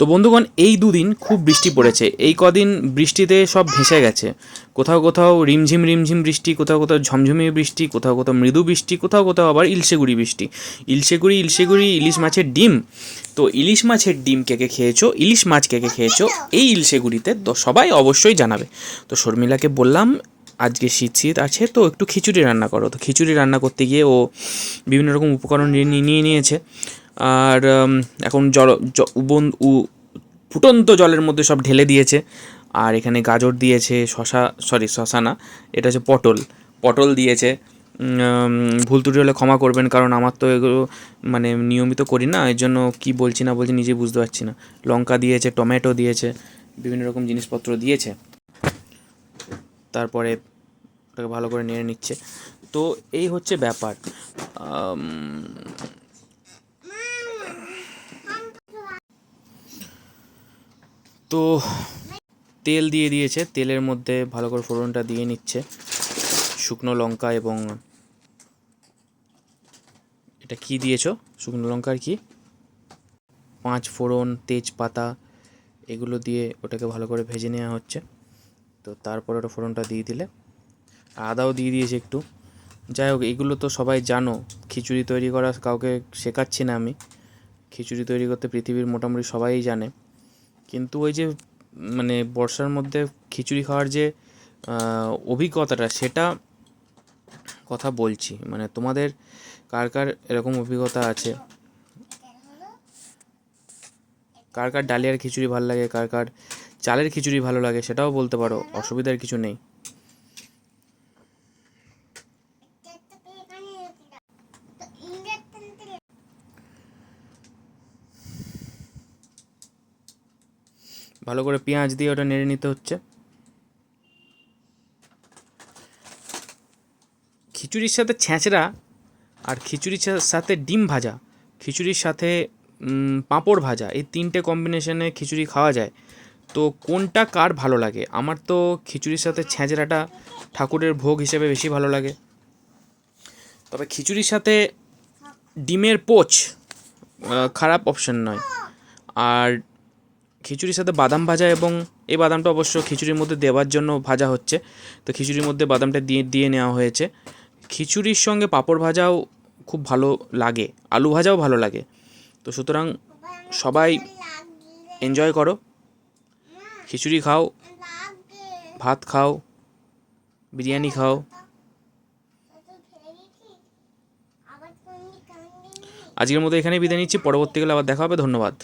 তো বন্ধুগণ, এই দুদিন খুব বৃষ্টি পড়েছে। এই কদিন বৃষ্টিতে সব ভেসে গেছে। কোথাও কোথাও রিমঝিম রিমঝিম বৃষ্টি, কোথাও কোথাও ঝমঝমিয়ে বৃষ্টি, কোথাও কোথাও মৃদু বৃষ্টি, কোথাও কোথাও আবার ইলশেগুড়ি বৃষ্টি। ইলশেগুড়ি ইলশেগুড়ি, ইলিশ মাছের ডিম। তো ইলিশ মাছের ডিম কে কে খেয়েছো? ইলিশ মাছ কে কে খেয়েছো? এই ইলশেগুড়িতে তো সবাই অবশ্যই জানাবে। তো শর্মিলাকে বললাম, আজকে শীত শীত আছে, তো একটু খিচুড়ি রান্না করো। তো খিচুড়ি রান্না করতে গিয়ে ও বিভিন্ন রকম উপকরণ নিয়ে নিয়েছে। আর এখন জল উবন, উ, ফুটন্ত জলের মধ্যে সব ঢেলে দিয়েছে। আর এখানে গাজর দিয়েছে, শশা, সরি, শশা না, এটা হচ্ছে পটল। পটল দিয়েছে। ভুল ত্রুটি হলে ক্ষমা করবেন, কারণ আমার তো এগুলো মানে নিয়মিত করি না, এর জন্য কি বলছি না বলছি নিজে বুঝতে পারছি না। লঙ্কা দিয়েছে, টমেটো দিয়েছে, বিভিন্ন রকম জিনিসপত্র দিয়েছে। তারপরে ওটাকে ভালো করে নেড়ে নিচ্ছে। তো এই হচ্ছে ব্যাপার। তো তেল দিয়ে দিয়েছে। তেলের মধ্যে ভালো করে ফোড়নটা দিয়ে নিচ্ছে। শুকনো লঙ্কা এবং এটা কি দিয়েছ? শুকনো লঙ্কার কি? পাঁচ ফোড়ন, তেজপাতা এগুলো দিয়ে ওটাকে ভালো করে ভেজে নেওয়া হচ্ছে। তো তারপরে ওটা ফোড়নটা দিয়ে দিলে। আদাও দিয়ে দিয়েছে একটু। যাই হোক, এগুলো তো সবাই জানো। খিচুড়ি তৈরি করা কাউকে শেখাচ্ছি না আমি। খিচুড়ি তৈরি করতে পৃথিবীর মোটামুটি সবাই জানে। কিন্তু ওই যে মানে বর্ষার মধ্যে খিচুড়ি খাওয়ার যে অভিজ্ঞতাটা, সেটা কথা বলছি। মানে তোমাদের কার কার এরকম অভিজ্ঞতা আছে? কার কার ডালিয়ার খিচুড়ি ভালো লাগে? কার কার চালের খিচুড়ি ভালো লাগে? সেটাও বলতে পারো, অসুবিধার কিছু নেই। ভালো করে পেঁয়াজ দিয়ে ওটা নেড়ে নিতে হচ্ছে। খিচুড়ির সাথে ছ্যাঁচড়া আর খিচুড়ির সাথে ডিম ভাজা, খিচুড়ির সাথে পাঁপড় ভাজা, এই তিনটে কম্বিনেশনে খিচুড়ি খাওয়া যায়। তো কোনটা কার ভালো লাগে? আমার তো খিচুড়ির সাথে ছ্যাঁচড়াটা ঠাকুরের ভোগ হিসেবে বেশি ভালো লাগে। তবে খিচুড়ির সাথে ডিমের পোচ খারাপ অপশন নয়। আর খিচুড়ির সাথে বাদাম ভাজা এবং এই বাদামটা অবশ্য খিচুড়ির মধ্যে দেওয়ার জন্য ভাজা হচ্ছে। তো খিচুড়ির মধ্যে বাদামটা দিয়ে দিয়ে নেওয়া হয়েছে। খিচুড়ির সঙ্গে পাঁপড় ভাজাও খুব ভালো লাগে, আলু ভাজাও ভালো লাগে। তো সুতরাং সবাই এনজয় করো। খিচুড়ি খাও, ভাত খাও, বিরিয়ানি খাও। আজকের মতো এখানেই বিদায় নিচ্ছি, পরবর্তীকালে আবার দেখা হবে, ধন্যবাদ।